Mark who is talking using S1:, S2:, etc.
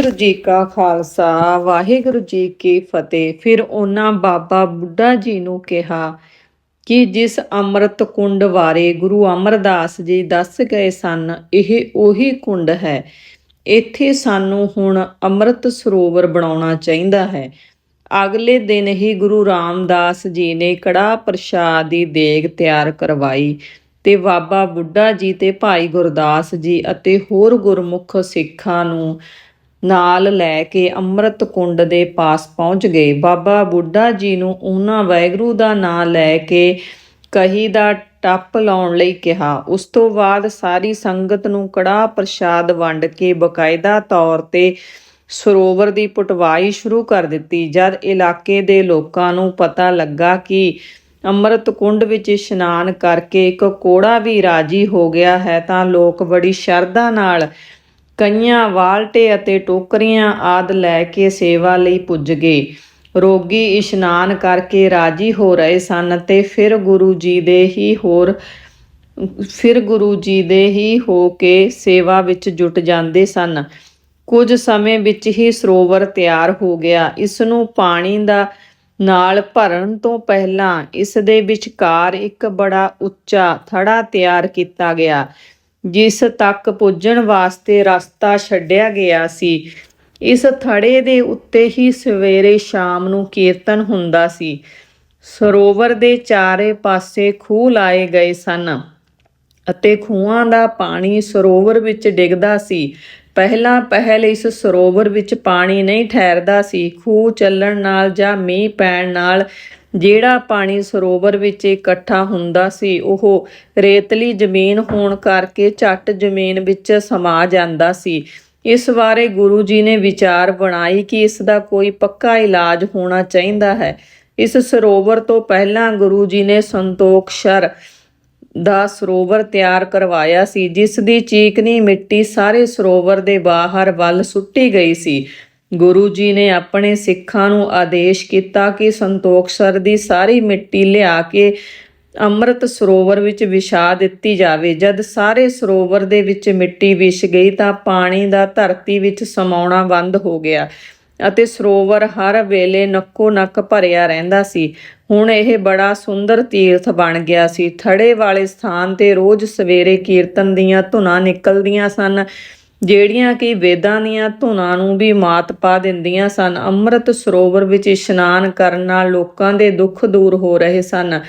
S1: ਵਾਹਿਗੁਰੂ ਜੀ ਕਾ ਖਾਲਸਾ, ਵਾਹਿਗੁਰੂ ਜੀ ਕੀ ਫਤਿਹ। ਫਿਰ ਉਹਨਾਂ ਬਾਬਾ ਬੁੱਢਾ ਜੀ ਨੂੰ ਕਿਹਾ ਕਿ ਜਿਸ ਅੰਮ੍ਰਿਤ ਕੁੰਡ ਬਾਰੇ ਗੁਰੂ ਅਮਰਦਾਸ ਜੀ ਦੱਸ ਗਏ ਸਨ, ਇਹ ਉਹੀ ਕੁੰਡ ਹੈ। ਇੱਥੇ ਸਾਨੂੰ ਹੁਣ ਅੰਮ੍ਰਿਤ ਸਰੋਵਰ ਬਣਾਉਣਾ ਚਾਹੀਦਾ ਹੈ। ਅਗਲੇ ਦਿਨ ਹੀ ਗੁਰੂ ਰਾਮਦਾਸ ਜੀ ਨੇ ਕੜਾ ਪ੍ਰਸ਼ਾਦ ਦੀ ਦੇਗ ਤਿਆਰ ਕਰਵਾਈ ਤੇ ਬਾਬਾ ਬੁੱਢਾ ਜੀ ਤੇ ਭਾਈ ਗੁਰਦਾਸ ਜੀ ਅਤੇ ਹੋਰ ਗੁਰਮੁਖ ਸਿੱਖਾਂ ਨੂੰ ਨਾਲ ਲੈ ਕੇ ਅੰਮ੍ਰਿਤ ਕੁੰਡ ਦੇ ਪਾਸ ਪਹੁੰਚ ਗਏ। ਬਾਬਾ ਬੁੱਢਾ ਜੀ ਨੂੰ ਉਹਨਾਂ ਵੈਗਰੂ ਦਾ ਨਾਂ ਲੈ ਕੇ ਕਹੀ ਦਾ ਟੱਪ ਲਾਉਣ ਲਈ ਕਿਹਾ। ਉਸ ਤੋਂ ਬਾਅਦ ਸਾਰੀ ਸੰਗਤ ਨੂੰ ਕੜਾ ਪ੍ਰਸ਼ਾਦ ਵੰਡ ਕੇ ਬਕਾਇਦਾ ਤੌਰ ਤੇ ਸਰੋਵਰ ਦੀ ਪਟਵਾਈ ਸ਼ੁਰੂ ਕਰ ਦਿੱਤੀ। ਜਦ ਇਲਾਕੇ ਦੇ ਲੋਕਾਂ ਨੂੰ ਪਤਾ ਲੱਗਾ ਕਿ ਅੰਮ੍ਰਿਤ ਕੁੰਡ ਵਿੱਚ ਇਸ਼ਨਾਨ ਕਰਕੇ ਇੱਕ ਕੋੜਾ ਵੀ ਰਾਜੀ ਹੋ ਗਿਆ ਹੈ ਤਾਂ ਲੋਕ ਬੜੀ ਸ਼ਰਧਾ ਨਾਲ ਕਈਆਂ ਵਾਲਟੇ ਅਤੇ ਟੋਕਰੀਆਂ ਆਦ ਲੈ ਕੇ ਸੇਵਾ ਲਈ ਪੁੱਜ ਗਏ। ਰੋਗੀ ਇਸ਼ਨਾਨ ਕਰਕੇ ਰਾਜੀ ਹੋ ਰਹੇ ਸਨ ਤੇ ਫਿਰ ਗੁਰੂ ਜੀ ਦੇ ਹੀ ਹੋਰ, ਫਿਰ ਗੁਰੂ ਜੀ ਦੇ ਹੀ ਹੋ ਕੇ ਸੇਵਾ ਵਿੱਚ ਜੁਟ ਜਾਂਦੇ ਸਨ। ਕੁਝ ਸਮੇਂ ਵਿੱਚ ਹੀ ਸਰੋਵਰ ਤਿਆਰ ਹੋ ਗਿਆ। ਇਸ ਨੂੰ ਪਾਣੀ ਦਾ ਨਾਲ ਭਰਨ ਤੋਂ ਪਹਿਲਾਂ ਇਸ ਦੇ ਵਿਚਕਾਰ ਇੱਕ ਬੜਾ ਉੱਚਾ ਥੜਾ ਤਿਆਰ ਕੀਤਾ ਗਿਆ। ਜਿਸ ਤੱਕ ਪੁੱਜਣ ਵਾਸਤੇ ਰਸਤਾ ਛੱਡਿਆ ਗਿਆ ਸੀ, ਇਸ ਥੜੇ ਦੇ ਉੱਤੇ ਹੀ ਸਵੇਰੇ ਸ਼ਾਮ ਨੂੰ ਕੀਰਤਨ ਹੁੰਦਾ ਸੀ। ਸਰੋਵਰ ਦੇ ਚਾਰੇ ਪਾਸੇ ਖੂਹ ਲਾਏ ਗਏ ਸਨ ਅਤੇ ਖੂਹਾਂ ਦਾ ਪਾਣੀ ਸਰੋਵਰ ਵਿੱਚ ਡਿੱਗਦਾ ਸੀ। ਪਹਿਲਾਂ ਪਹਿਲ ਇਸ ਸਰੋਵਰ ਵਿੱਚ ਪਾਣੀ ਨਹੀਂ ਠਹਿਰਦਾ ਸੀ। ਖੂਹ ਚੱਲਣ ਨਾਲ ਜਾਂ ਮੀਂਹ ਪੈਣ ਨਾਲ ਜਿਹੜਾ ਪਾਣੀ ਸਰੋਵਰ ਵਿੱਚ ਇਕੱਠਾ ਹੁੰਦਾ ਸੀ, ਉਹ ਰੇਤਲੀ ਜ਼ਮੀਨ ਹੋਣ ਕਰਕੇ ਝੱਟ ਜ਼ਮੀਨ ਵਿੱਚ ਸਮਾ ਜਾਂਦਾ ਸੀ। ਇਸ ਬਾਰੇ ਗੁਰੂ ਜੀ ਨੇ ਵਿਚਾਰ ਬਣਾਈ ਕਿ ਇਸ ਦਾ ਕੋਈ ਪੱਕਾ ਇਲਾਜ ਹੋਣਾ ਚਾਹੀਦਾ ਹੈ। ਇਸ ਸਰੋਵਰ ਤੋਂ ਪਹਿਲਾਂ ਗੁਰੂ ਜੀ ਨੇ ਸੰਤੋਖਸ਼ਰ ਦਾ ਸਰੋਵਰ ਤਿਆਰ ਕਰਵਾਇਆ ਸੀ, ਜਿਸ ਦੀ ਚੀਕਨੀ ਮਿੱਟੀ ਸਾਰੇ ਸਰੋਵਰ ਦੇ ਬਾਹਰ ਵੱਲ ਸੁੱਟੀ ਗਈ ਸੀ। ਗੁਰੂ ਜੀ ਨੇ ਆਪਣੇ ਸਿੱਖਾਂ ਨੂੰ ਆਦੇਸ਼ ਕੀਤਾ ਕਿ ਸੰਤੋਖਸਰ ਦੀ ਸਾਰੀ ਮਿੱਟੀ ਲਿਆ ਕੇ ਅੰਮ੍ਰਿਤ ਸਰੋਵਰ ਵਿੱਚ ਵਿਛਾ ਦਿੱਤੀ ਜਾਵੇ। ਜਦ ਸਾਰੇ ਸਰੋਵਰ ਦੇ ਵਿੱਚ ਮਿੱਟੀ ਵਿਛ ਗਈ ਤਾਂ ਪਾਣੀ ਦਾ ਧਰਤੀ ਵਿੱਚ ਸਮਾਉਣਾ ਬੰਦ ਹੋ ਗਿਆ ਅਤੇ ਸਰੋਵਰ ਹਰ ਵੇਲੇ ਨੱਕੋ ਨੱਕ ਭਰਿਆ ਰਹਿੰਦਾ ਸੀ। ਹੁਣ ਇਹ ਬੜਾ ਸੁੰਦਰ ਤੀਰਥ ਬਣ ਗਿਆ ਸੀ। ਥੜੇ ਵਾਲੇ ਸਥਾਨ ਤੇ ਰੋਜ਼ ਸਵੇਰੇ ਕੀਰਤਨ ਦੀਆਂ ਧੁਨਾਂ ਨਿਕਲਦੀਆਂ ਸਨ। ਜਿਹੜੀਆਂ ਕਿ ਵੇਦਾਂ ਦੀਆਂ ਧੁਨਾਂ ਨੂੰ ਵੀ ਮਾਤ ਪਾ ਦਿੰਦੀਆਂ ਸਨ, ਅੰਮ੍ਰਿਤ ਸਰੋਵਰ ਵਿੱਚ ਇਸ਼ਨਾਨ ਕਰਨ ਨਾਲ ਲੋਕਾਂ ਦੇ ਦੁੱਖ ਦੂਰ ਹੋ ਰਹੇ ਸਨ।